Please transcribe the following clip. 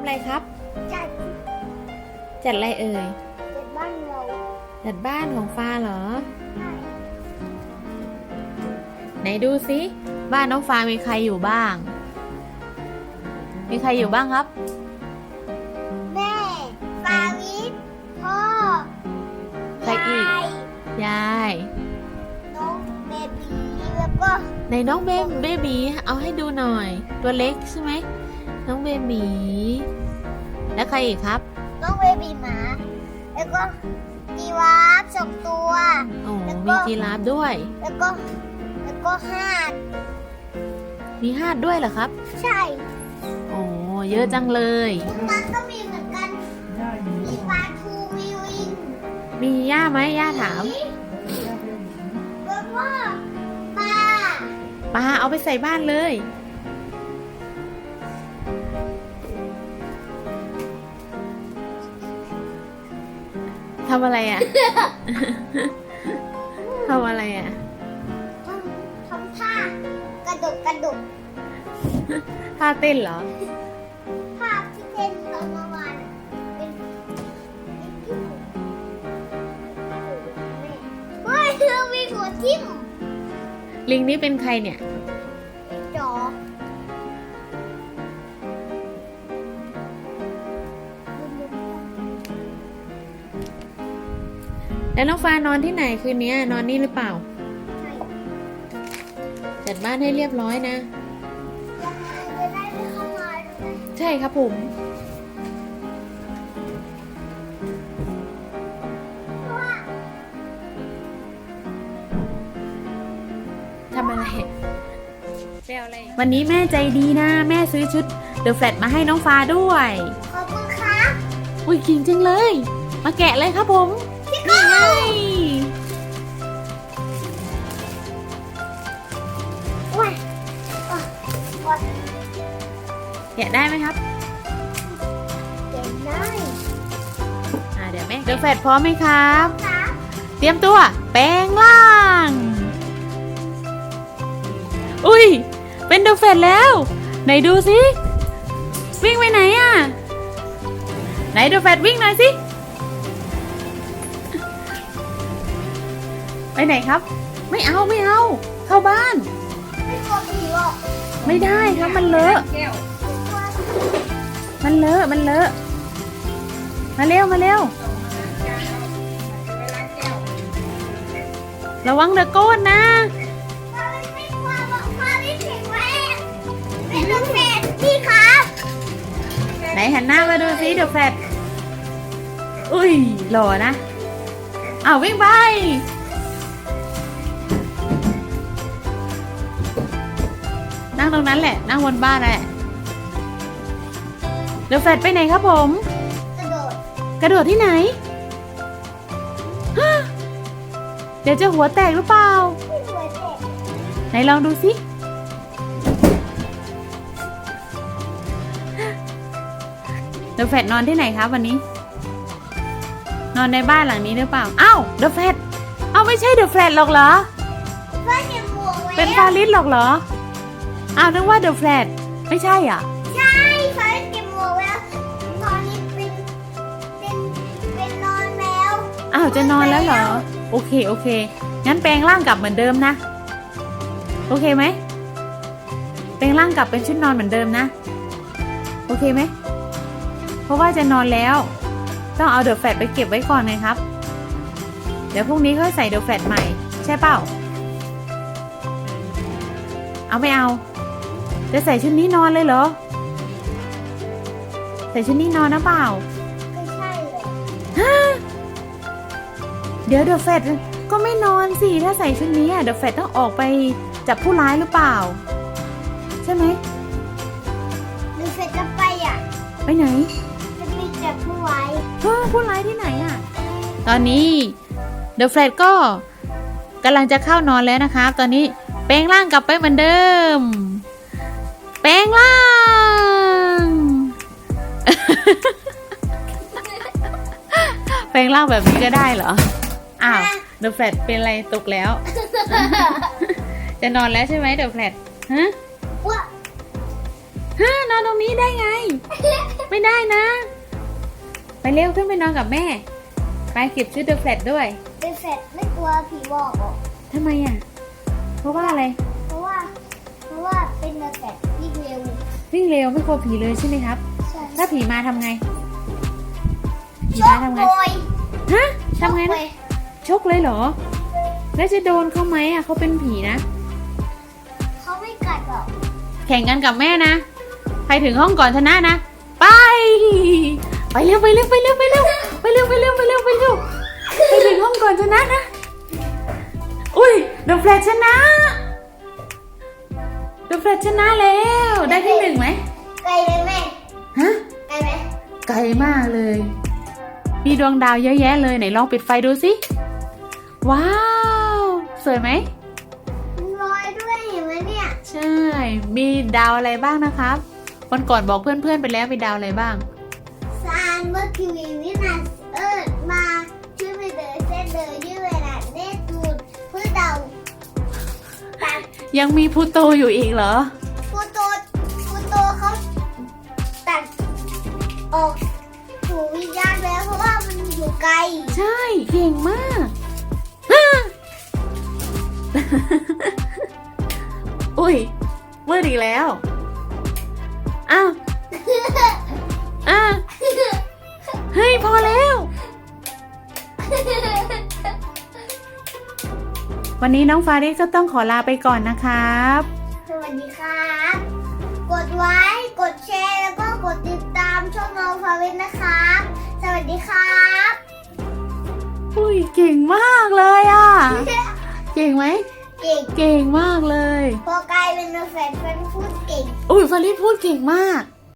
ำอะไรครับ จัด จัดอะไรเอ่ย จัดบ้านเราจัดบ้านของฟ้าเหรอใช่ไหนดูสิบ้านน้องฟ้ามีใครอยู่บ้าง มีใครอยู่บ้างครับ แม่ฟาวิทพ่อใครอีก ยายยาย น้องเบบีแล้วก็ ในน้องเบมเบบีเอาให้ดูหน่อย ตัวเล็กใช่ไหม น้องเบบี แล้วใครอีกครับ น้องเบบีหมา แล้วก็จีวาฟสองตัว โอ้แล้วก็ มีจีราฟด้วย แล้วก็ แล้วก็ห่านมีหาดด้วยเหรอครับ ใช่โอ้เยอะจังเลยพวกนั้นก็มีเหมือนกัน มีปลาทูมีวิงมีย่าไหมย่าถาม แล้วก็ปลาปลาเอาไปใส่บ้านเลย ทำอะไรอะ ทำอะไรอะ ทำทำท่ากระดกกระดกท่าเต้นเหรอ ภาพที่เต้นตอนเมื่อวานเป็นเป็นที่หมูแม่เฮ้ยเธอมีหัวทิ่มลิงนี้เป็นใครเนี่ย แล้วน้องฟ้านอนที่ไหนคืนนี้นอนนี่หรือเปล่าใช่จัดบ้านให้เรียบร้อยนะยังไงจะได้ไม่เข้ามาด้วยใช่ครับผมเพราะว่าทำอะไรไปเอาอะไร วันนี้แม่ใจดีนะ แม่ซื้อชุดเดอะแฟลตมาให้น้องฟ้าด้วย ขอบคุณครับอุ้ยจริงจังเลย มาแกะเลยครับผมพี่ก้ นี่ไงว้ายว้ายว้ายแกะได้ไหมครับ เก่งได้อ่าเดี๋ยวแม่เดอะแฟลตพร้อมไหมครับ ครับ เตรียมตัว แปลงร่าง อุ้ย เป็นเดอะแฟลตแล้ว ไหนดูสิ วิ่งไปไหนอะไหนเดอะแฟลตวิ่งหน่อยสิ ไปไหนครับ ไม่เอาไม่เอา เข้าบ้าน ไม่กลัวผีหรอกไม่ได้ครับมันเลอะไม่กลัวมันเลอะมันเลอะมาเร็วมาเร็วระวังเดอะโก้นนะไม่กลัวหรอกพาไม่แข็งแรงเป็นลูกแฝดพี่ครับ ไหนหันหน้ามาดูซิเดอะแฟลอุ้ยหล่อนะอ้าววิ่งไป นั่งตรงนั้นแหละ นั่งบนบ้านแหละเดอะแฟลตไปไหนครับผม กระโดดกระโดดที่ไหนฮะเดี๋ยวจะหัวแตกหรือเปล่าที่หัวเด็กไหนลองดูสิเดอะแฟตนอนที่ไหนครับวันนี้ นอนในบ้านหลังนี้หรือเปล่าอ้าวเดอะแฟตเอ้าไม่ใช่เดอะแฟตหรอกเหรอเพื่อนเก็บหมวกไว้เป็นฟาริสหรอกเหรอ อ้าวนึกว่าเดอะแฟตไม่ใช่อะ ใช่เพื่อนเก็บหมวกไว้แล้วตอนนี้เป็นเป็นเป็นนอนแล้วอ้าวจะนอนแล้วเหรอ โอเคโอเค งั้นแปลงร่างกลับเหมือนเดิมนะ โอเคไหมแปลงร่างกลับเป็นชุดนอนเหมือนเดิมนะ โอเคไหม เพราะว่าจะนอนแล้ว ต้องเอาเดอะแฟตไปเก็บไว้ก่อนไงครับ เดี๋ยวพรุ่งนี้ค่อยใส่เดอะแฟตใหม่ ใช่เปล่า เอาไม่เอา จะใส่ชุดนี้นอนเลยเหรอ ใส่ชุดนี้นอนนะเปล่าไม่ใช่เลยเดี๋ยวเดอะแฟตก็ไม่นอนสิ ถ้าใส่ชุดนี้อะเดอะแฟตต้องออกไปจับผู้ร้ายหรือเปล่า ใช่ไหมมีเฟซจะไปอะ ไปไหน จะไปจับผู้ไว้เฮ้อผู้ร้ายที่ไหนอะตอนนี้เดอะแฟตก็กำลังจะเข้านอนแล้วนะครับ ตอนนี้แปลงร่างกลับไปเหมือนเดิม แปลงร่าง แปลงร่างแบบนี้ก็ได้เหรอ อ้าวเดอะแฟตเป็นอะไรตกแล้ว จะนอนแล้วใช่ไหมเดอะแฟตฮะว่าฮะนอนตรงนี้ได้ไง ไม่ได้เร็วขึ้นไปนอนกับแม่ ไปเก็บชุดเดอะแฟลตด้วยเป็นแฟดไม่กลัวผีบอกหรอกทำไมอะ เพราะว่าอะไร เพราะว่า เพราะว่าเป็นแฟดยิ่งเร็ว วิ่งเร็วไม่กลัวผีเลยใช่ไหมครับใช่ถ้าผีมาทำไง ผีชมาอบทำไงโวยฮะทำไงโวนะยชกเลยเหรอ แล้วจะโดนเขาไหมอะเขาเป็นผีนะ เขาไม่กัดหรอก แข่งกันกับแม่นะ ใครถึงห้องก่อนชนะนะ ไป ไปเร็วไปเร็วไปเร็วไปเร็วไปเร็วไปเร็วไปเร็วไปเร็วไปถึงห้องก่อนชนะนะ อุ้ยเดอะแฟลชชนะเดอะแฟลชชนะแล้ว ได้ที่หนึ่งไหมไกลเลยแม่ฮะไกลไหมไกลมากเลย มีดวงดาวเยอะแยะเลยไหนลองปิดไฟดูสิ ว้าว สวยไหมมีรอยด้วยเห็นไหมเนี่ย ใช่ มีดาวอะไรบ้างนะครับ วันก่อนบอกเพื่อนๆไปแล้วมีดาวอะไรบ้างซานเมื่อทีวีวินาศเอิร์ดมา ยังมีพลูโตอยู่อีกเหรอฟูโตฟูโตเขาตัดออกถูวิญญาณแล้วเพราะว่ามันอยู่ไกล ใช่ เก่งมากฮ่าอุ้ยมืดอีกแล้ว อ้าว วันนี้น้องฟาริสก็ต้องขอลาไปก่อนนะครับ สวัสดีครับ กดไลค์กดแชร์แล้วก็กดติดตามช่องน้องฟาเวนนะครับ สวัสดีครับอุ้ยเก่งมากเลยอะ เก่งไหม เก่ง เก่งมากเลย พอกลายเป็นแฟนแฟนพูดเก่ง อุ้ยฟาริสพูดเก่งมาก